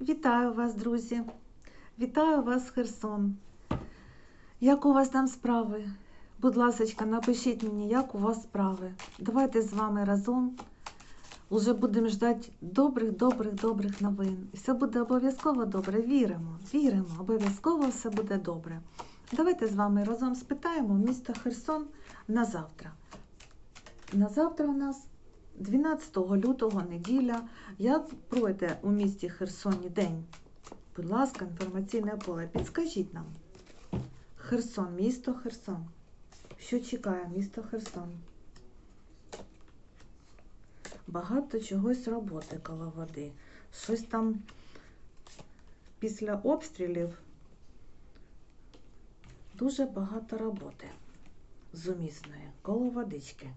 Вітаю вас, друзі! Вітаю вас, Херсон. Як у вас там справи? Будь ласка, напишіть мені, як у вас справи. Давайте з вами разом уже будемо ждати добрих, добрих, добрих новин. Все буде обов'язково добре. Віримо, віримо, обов'язково все буде добре. Давайте з вами разом спитаємо місто Херсон на завтра. На завтра у нас 12 лютого неділя. Як пройде у місті Херсоні день? Будь ласка, інформаційне поле, підскажіть нам. Херсон, місто Херсон. Що чекає місто Херсон? Багато чогось роботи коло води. Щось там після обстрілів дуже багато роботи зумісної коло водички.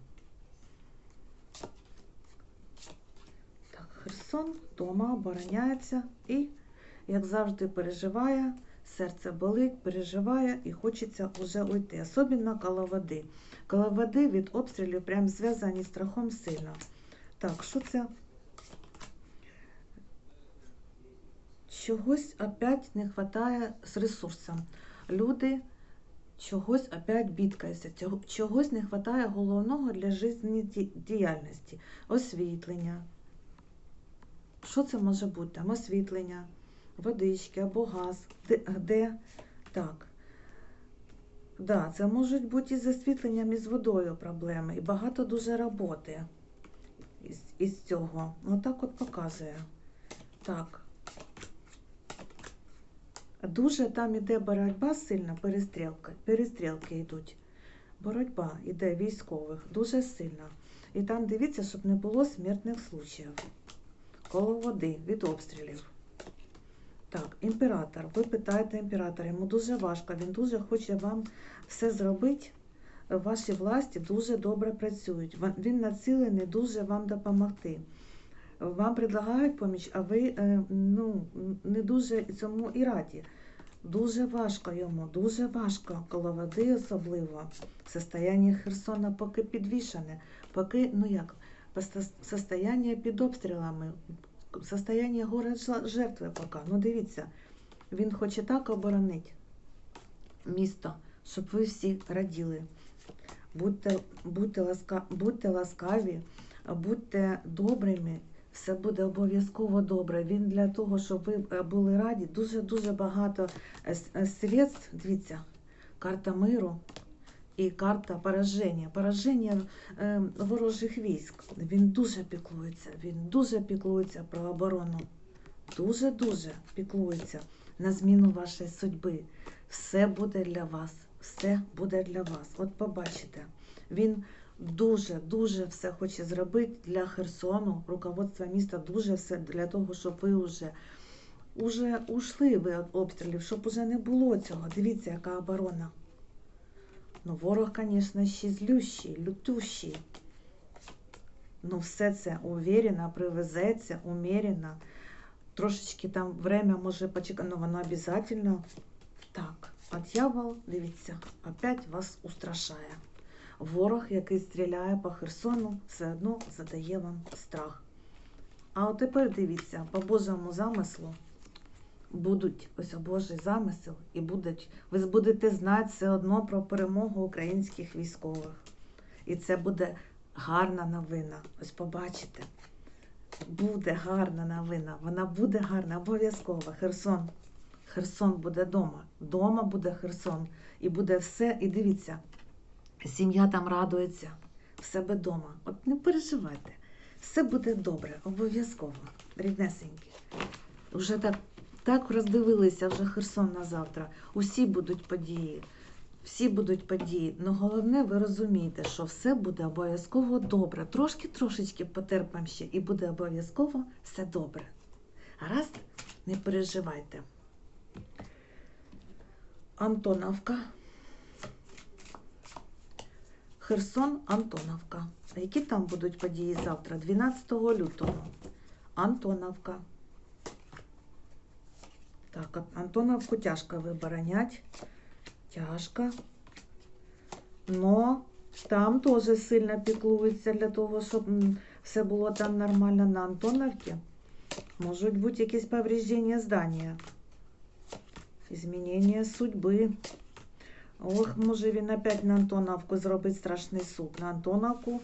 Так, Херсон вдома обороняється і, як завжди, переживає, серце болить, переживає і хочеться уже уйти. Особливо коло води. Від обстрілів прям зв'язані страхом сильно. Так, що це? Чогось опять не вистачає з ресурсом. Люди чогось опять бідкаються, чогось не вистачає головного для життєдіяльності. Освітлення. Що це може бути? Там освітлення, водички або газ. Де? де? Так. Да, це можуть бути і з освітленням, і з водою проблеми. І багато дуже роботи із, із цього. Отак от показує. Так. Дуже там іде боротьба сильна, перестрілки, перестрілки йдуть. Боротьба йде військових дуже сильна. І там дивіться, щоб не було смертних случаїв. Коло води від обстрілів. Так, імператор. Ви питаєте імператора, йому дуже важко, він дуже хоче вам все зробити. Ваші власті дуже добре працюють. Він націлений дуже вам допомогти. Вам предлагають поміч, а ви е, ну, не дуже цьому і раді. Дуже важко йому, дуже важко коло води особливо. Состояние Херсона поки підвішане, поки, ну як, состояние під обстрілами, состояние город жертви поки. Ну дивіться, він хоче так оборонити місто, щоб ви всі раділи. Будьте, будьте, ласка, будьте ласкаві, будьте добрими, все буде обов'язково добре. Він для того, щоб ви е, були раді, дуже-дуже багато е, средств. Дивіться, карта миру і карта пораження. Пораження е, ворожих військ. Він дуже піклується, він дуже піклується про оборону. Дуже-дуже піклується на зміну вашої судьби. Все буде для вас. Все буде для вас. От побачите, він дуже-дуже все хоче зробити для Херсону. Руководство міста дуже все для того, щоб ви вже, уже ушли ви обстрілів, щоб уже не було цього. Дивіться, яка оборона. Ну, ворог, звісно, ще злющий, лютющий. Ну, все це уверенно привезеться, умеренно. Трошечки там время може почекати, але воно обов'язково. Так, а дьявол, дивіться, опять вас устрашає. Ворог, який стріляє по Херсону, все одно задає вам страх. А от тепер дивіться, по Божому замислу будуть ось Божий замисел, і будуть, ви будете знати все одно про перемогу українських військових. І це буде гарна новина. Ось побачите. Буде гарна новина. Вона буде гарна, обов'язково. Херсон. Херсон буде вдома. Дома буде Херсон. І буде все. І дивіться, сім'я там радується. В себе вдома. От не переживайте. Все буде добре, обов'язково. Ріднесенькі. Вже так, так роздивилися вже Херсон на завтра. Усі будуть події. Всі будуть події. Ну головне, ви розумієте, що все буде обов'язково добре. Трошки трошечки потерпимо ще, і буде обов'язково все добре. Гаразд, не переживайте. Антоновка. Херсон, Антоновка. Які там будуть події завтра? 12 лютого. Антоновка. Так, Антоновку тяжко виборонять. Тяжко. Но там теж сильно піклуються для того, щоб все було там нормально на Антоновці. Можуть бути якісь повреждення здання. Змінення судьби. Ох, може він опять на Антоновку зробить страшний суд. На Антоновку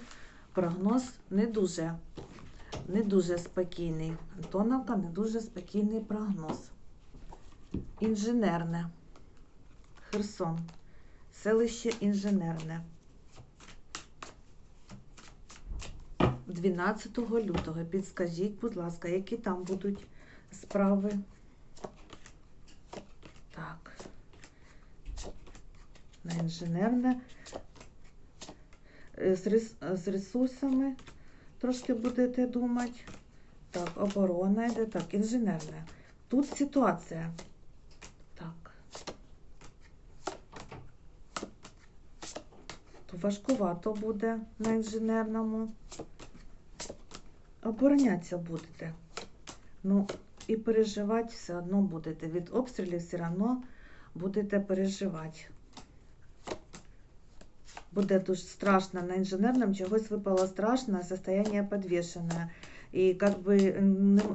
прогноз не дуже, не дуже спокійний. Антоновка не дуже спокійний прогноз. Інженерне. Херсон. Селище інженерне. 12 лютого. Підскажіть, будь ласка, які там будуть справи? Так. На інженерне. Е, З, рес- з ресурсами трошки будете думати. Так, оборона йде. Так, інженерне. Тут ситуація. Так. То важкувато буде на інженерному. Оборонятися будете. Ну, і переживати все одно будете. Від обстрілів все одно будете переживати. Буде дуже страшно на інженерному, чогось випало страшно, состояние подвешенное. І как би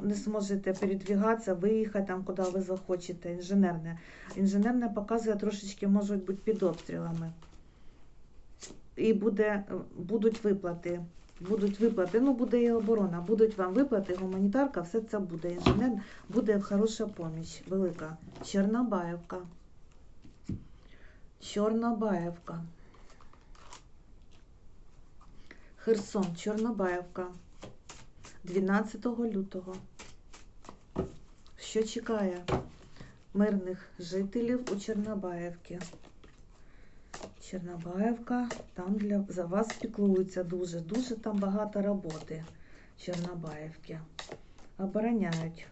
не, зможете передвигатися, виїхати там, куди ви захочете. Інженерне. Інженерне показує трошечки, можуть бути під обстрілами. І буде, будуть виплати. Будуть виплати, ну буде і оборона, будуть вам виплати, гуманітарка, все це буде. Інженер буде хороша поміч, велика. Чорнобаївка. Чорнобаївка. Херсон, Чорнобаївка. 12 лютого. Що чекає мирних жителів у Чорнобаївці? Чорнобаївка, там для, за вас піклуються дуже, дуже там багато роботи. Чорнобаївки. Обороняють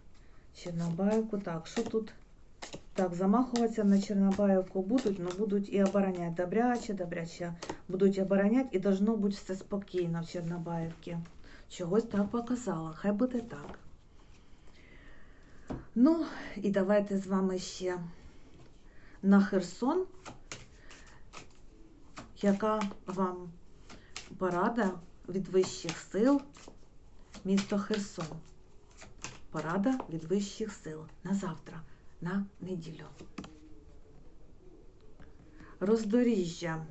Чорнобаївку. Так, що тут? Так, замахуватися на Чорнобаївку будуть, але будуть і обороняти. Добряче, добряче. Будуть обороняти і должно бути все спокійно в Чорнобаївці. Чогось так показала. Хай буде так. Ну, і давайте з вами ще на Херсон яка вам порада від вищих сил місто Херсон. Порада від вищих сил на завтра, на неділю. Роздоріжжя.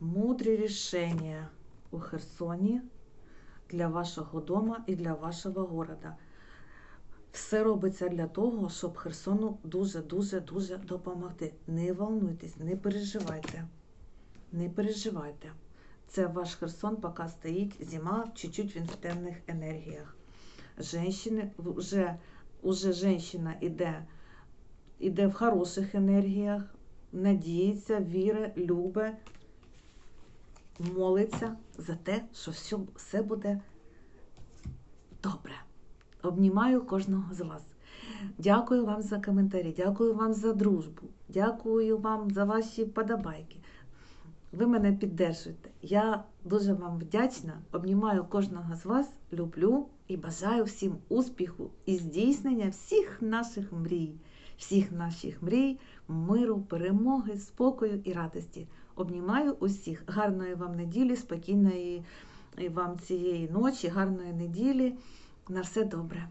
Мудрі рішення у Херсоні для вашого дома і для вашого города. Все робиться для того, щоб Херсону дуже-дуже дуже допомогти. Не волнуйтесь, не переживайте. Не переживайте. Це ваш Херсон, поки стоїть зима, чуть-чуть він в темних енергіях. Женщини, вже, уже женщина іде, іде в хороших енергіях, надіється, віре, любе, молиться за те, що все, все буде добре. Обнімаю кожного з вас. Дякую вам за коментарі, дякую вам за дружбу, дякую вам за ваші подобайки. Ви мене піддержуєте. Я дуже вам вдячна. Обнімаю кожного з вас, люблю і бажаю всім успіху і здійснення всіх наших мрій, всіх наших мрій, миру, перемоги, спокою і радості. Обнімаю усіх. Гарної вам неділі, спокійної вам цієї ночі, гарної неділі. На все добре.